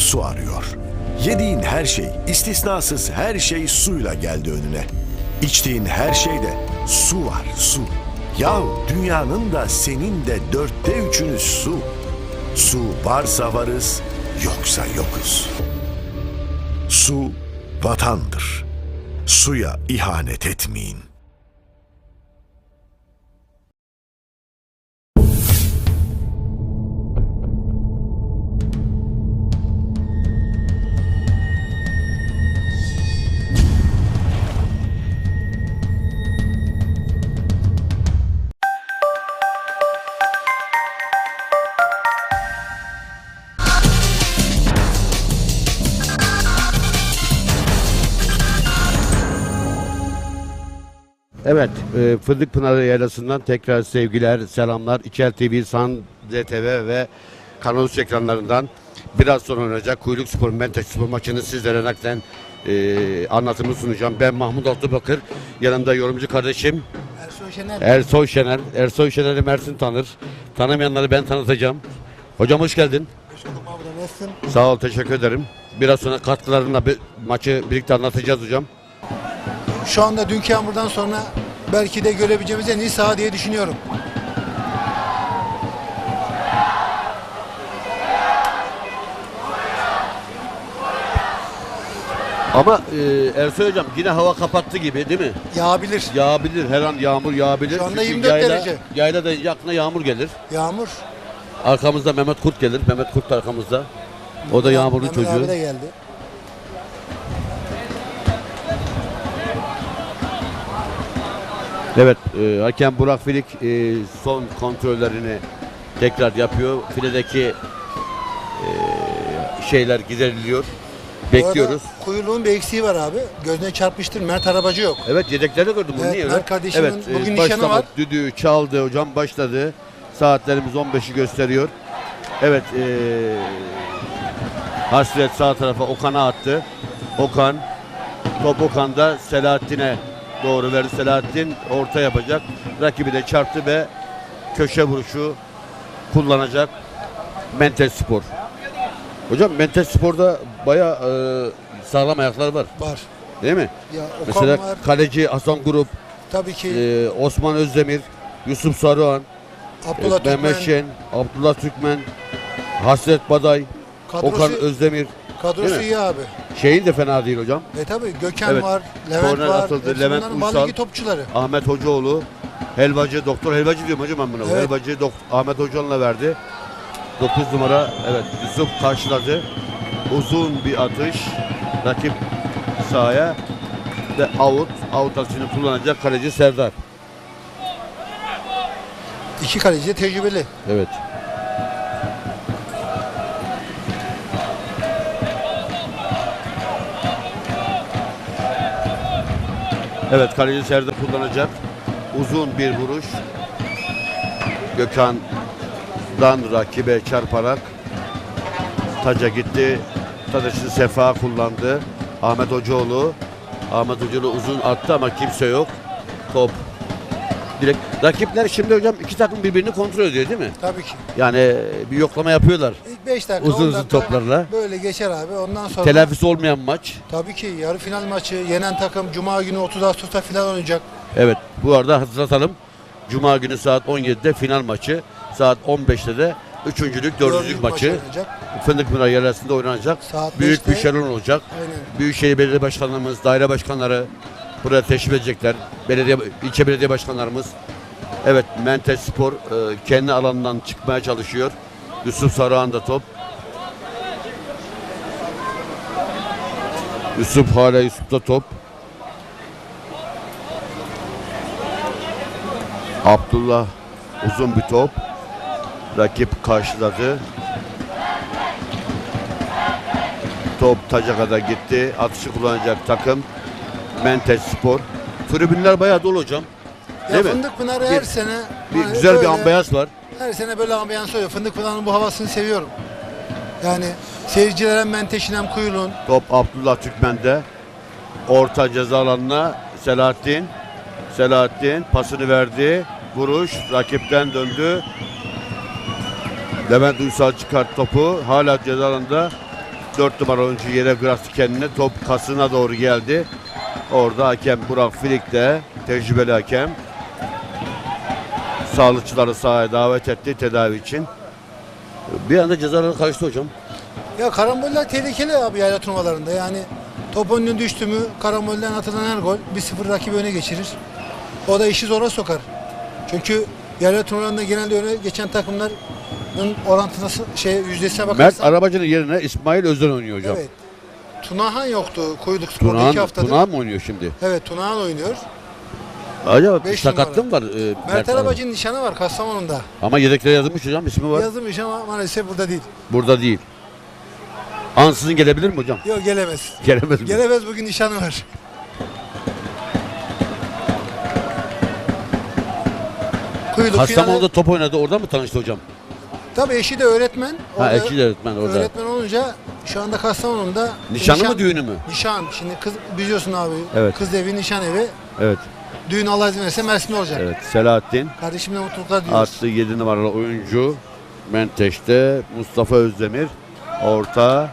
su arıyor. Yediğin her şey, istisnasız her şey suyla geldi önüne. İçtiğin her şeyde su var, su. Yahu dünyanın da senin de dörtte üçünü su. Su varsa varız, yoksa yokuz. Su vatandır. Suya ihanet etmeyin. E, Fındık Pınarı Yaylası'ndan tekrar sevgiler, selamlar. İçel TV, San ZTV ve Kanal Üç ekranlarından biraz sonra oynayacak Kuyruk Spor, Menteş Spor maçını sizlere naklen e, anlatımını sunacağım. Ben Mahmut Altıbakır, yanımda yorumcu kardeşim Ersoy Şener. Ersoy Şener. Ersoy Şener'i Mersin tanır. Tanımayanları ben tanıtacağım. Hocam hoş geldin. Hoş bulduk abi nasılsın? Sağ ol, teşekkür ederim. Biraz sonra katkılarınla bir maçı birlikte anlatacağız hocam. Şu anda dünkü yağmurdan sonra belki de görebileceğimiz en iyi saha diye düşünüyorum. Ama e, Ersoy hocam yine hava kapattı gibi değil mi? Yağabilir. Yağabilir, her an yağmur yağabilir. Şu anda Çünkü 24 yayla, derece. Yayla da yakına yağmur gelir. Yağmur. Arkamızda Mehmet Kurt gelir. Mehmet Kurt da arkamızda. O da yağmurlu Mehmet çocuğu. abi de geldi. Evet, e, hakem Burak Filik e, son kontrollerini tekrar yapıyor. Filedeki e, şeyler gideriliyor. Bu arada Bekliyoruz. Kuyuluğun bir eksiği var abi. Gözüne çarpmıştır. Mert arabacı yok. Evet yedekleri gördüm bunu Evet, niye Mert öyle? kardeşimin evet, e, bugün başlama, nişanı var. Düdüğü çaldı hocam başladı. Saatlerimiz 15'i gösteriyor. Evet e, Hasret sağ tarafa Okan'a attı. Okan top Okan'da Selahattin'e doğru verdi. Selahattin orta yapacak. Rakibi de çarptı ve köşe vuruşu kullanacak Mentes Spor. Hocam Mentes Spor'da bayağı e, sağlam ayaklar var. Var. Değil mi? Ya Okan Mesela var. kaleci Hasan Grup, Tabii ki ee, Osman Özdemir, Yusuf Sarıhan, Abdullah Mehmet Türkmen. Şen, Abdullah Türkmen, Hasret Baday, Kadrosu, Okan Özdemir. kadrosu Değil mi? iyi abi. Şeyin de fena değil hocam. E tabii Gökhan Evet. var. Levent Korner var. atıldı, Hepsi Levent bunların Uysal. Topçuları. Ahmet Hocaoğlu, Helvacı, Doktor Helvacı diyorum hocam ben buna. Evet. Helvacı dok- Ahmet Hocaoğlu'na verdi. 9 numara evet Yusuf karşıladı. Uzun bir atış. Rakip sahaya ve out. Out atışını kullanacak kaleci Serdar. İki kaleci de tecrübeli. Evet. Evet kaleci Serdar kullanacak. Uzun bir vuruş. Gökhan'dan rakibe çarparak taca gitti. Tadaşı Sefa kullandı. Ahmet Hocaoğlu. Ahmet Hocaoğlu uzun attı ama kimse yok. Top direkt. Rakipler şimdi hocam iki takım birbirini kontrol ediyor değil mi? Tabii ki. Yani bir yoklama yapıyorlar. İlk 5 dakika, Uzun 10 uzun dakika toplarla. Böyle geçer abi. Ondan sonra Telafisi olmayan maç. tabii ki yarı final maçı yenen takım Cuma günü 30 Ağustos'ta final oynayacak. Evet bu arada hatırlatalım. Cuma günü saat 17'de final maçı. Saat 15'te de üçüncülük, dördüncülük maçı oynayacak. Fındıkpınar yerlisinde oynanacak. Saat Büyük bir 5'te. şenol olacak. Aynen. Büyükşehir Belediye Başkanlarımız, daire başkanları buraya teşrif edecekler. Belediye, ilçe belediye başkanlarımız. Evet Mentes Spor e, kendi alanından çıkmaya çalışıyor. Yusuf Sarıhan da top. Yusuf hala Yusuf'ta top. Abdullah uzun bir top. Rakip karşıladı. Top taca kadar gitti. Atışı kullanacak takım. Mentes Spor. Tribünler bayağı dolu hocam. Ya Değil mi? Fındık Pınarı Bir- her sene Bir hani güzel bir böyle- ambiyans var. Her sene böyle ambiyans oluyor. Fındık Pınarı'nın bu havasını seviyorum. Yani seyirciler hem Menteş'in hem Kuyuluğun. Top Abdullah Türkmen'de. Orta ceza alanına Selahattin. Selahattin pasını verdi. Vuruş rakipten döndü. Levent Uysal çıkart topu. Hala ceza alanında. 4 numara oyuncu yere bıraktı kendini. Top kasına doğru geldi. Orada hakem Burak Filik de tecrübeli hakem. Sağlıkçıları sahaya davet etti tedavi için. Bir anda cezalara karıştı hocam. Ya karamboller tehlikeli abi yayla turnuvalarında. Yani top önüne düştü mü karambolden atılan her gol 1-0 rakibi öne geçirir. O da işi zora sokar. Çünkü yayla turnuvalarında genelde öne geçen takımların orantısı şey yüzdesine Mert bakarsan Arabacı'nın yerine İsmail Özden oynuyor hocam. evet. Tunahan yoktu Kuyruk Spor'da Tunağan, iki haftadır. Tunağan mı oynuyor şimdi? Evet Tunahan oynuyor. Acaba Beş sakatlığı mı var? e, Mert Mert Arabacı? Arabacı'nın nişanı var Kastamonu'da. Ama yedeklere yazılmış hocam ismi var. Yazılmış ama maalesef burada değil. Burada değil. Ansızın gelebilir mi hocam? Yok gelemez. Gelemez mi? Gelemez bugün nişanı var. Kuyruk Kastamonu'da top oynadı. Orada mı tanıştı hocam? Tabii eşi de öğretmen. Ha eşi de öğretmen orada. Öğretmen olunca şu anda Kastamonu'da Nişanlı nişan- mı düğünü mü? Nişan. Şimdi kız biliyorsun abi. Evet. Kız evi, nişan evi. Evet. Düğün Allah izin verirse Mersin'de olacak. Evet. Selahattin Kardeşimle mutluluklar diliyoruz. artı 7 numaralı oyuncu. Menteş'te Mustafa Özdemir orta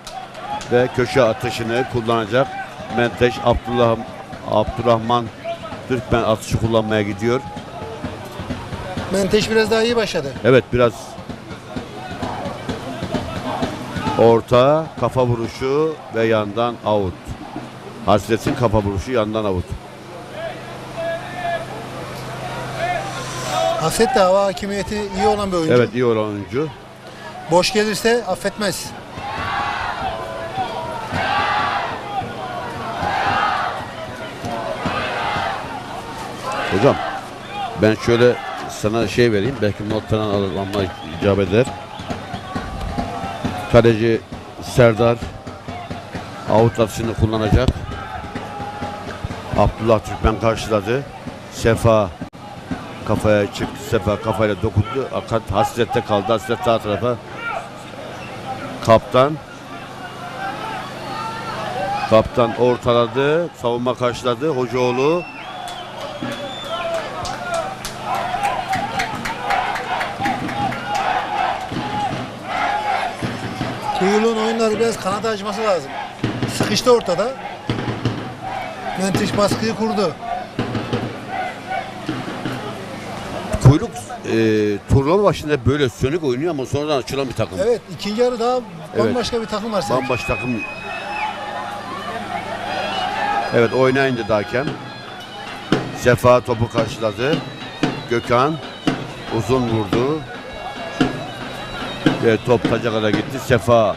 ve köşe atışını kullanacak. Menteş Abdullah Abdurrahman Türkmen atışı kullanmaya gidiyor. Menteş biraz daha iyi başladı. Evet biraz orta kafa vuruşu ve yandan out. Hasret'in kafa vuruşu yandan out. Hasret de hava hakimiyeti iyi olan bir oyuncu. Evet iyi olan oyuncu. Boş gelirse affetmez. Hocam ben şöyle sana şey vereyim belki not falan alma icap eder. Kaleci Serdar out atışını kullanacak. Abdullah Türkmen karşıladı. Sefa kafaya çıktı. Sefa kafayla dokundu. Akat hasrette kaldı. Hasret sağ tarafa. Kaptan Kaptan ortaladı. Savunma karşıladı. Hocaoğlu Kuyuluğun oyunları biraz kanata açması lazım. Sıkıştı ortada. Menteş baskıyı kurdu. Kuyruk e, turnuva başında böyle sönük oynuyor ama sonradan açılan bir takım. Evet ikinci yarı daha Evet. bambaşka bir takım var sanki. Bambaşka takım. Evet oynayın dedi hakem. Sefa topu karşıladı. Gökhan uzun vurdu. Ve top taca kadar gitti. Sefa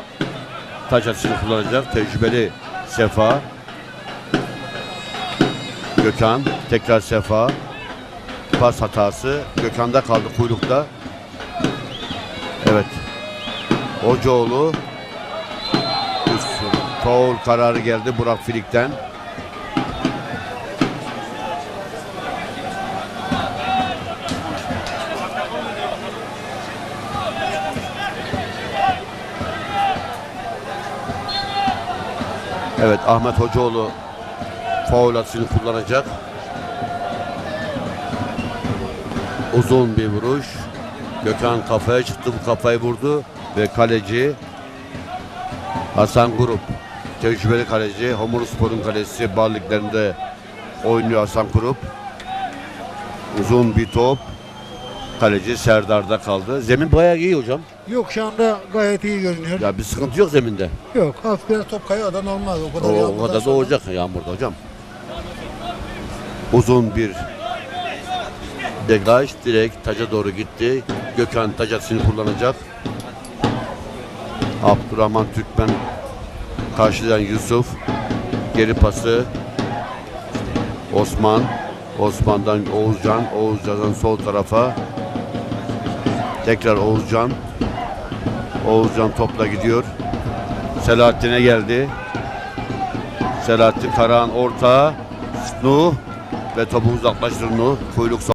taç atışını kullanacak. Tecrübeli Sefa. Gökhan tekrar Sefa. Pas hatası. Gökhan'da kaldı kuyrukta. Evet. Hocaoğlu Faul kararı geldi Burak Filik'ten. Evet Ahmet Hocaoğlu faul atışını kullanacak. Uzun bir vuruş. Gökhan kafaya çıktı. Bu kafayı vurdu. Ve kaleci Hasan Grup. Tecrübeli kaleci. Homurspor'un kalecisi. Bal liglerinde oynuyor Hasan Grup. Uzun bir top. Kaleci Serdar'da kaldı. Zemin bayağı iyi hocam. Yok şu anda gayet iyi görünüyor. Ya bir sıkıntı yok zeminde. Yok hafif biraz top kayıyor da normal. O kadar O, o kadar da olacak yağmurda hocam. Uzun bir degaj direkt taca doğru gitti. Gökhan tac atışını kullanacak. Abdurrahman Türkmen karşılayan Yusuf. Geri pası Osman. Osman'dan Oğuzcan. Oğuzcan'dan sol tarafa. Tekrar Oğuzcan. Oğuzcan topla gidiyor. Selahattin'e geldi. Selahattin Karahan orta. Nuh ve topu uzaklaştırdı Nuh. Kuyruk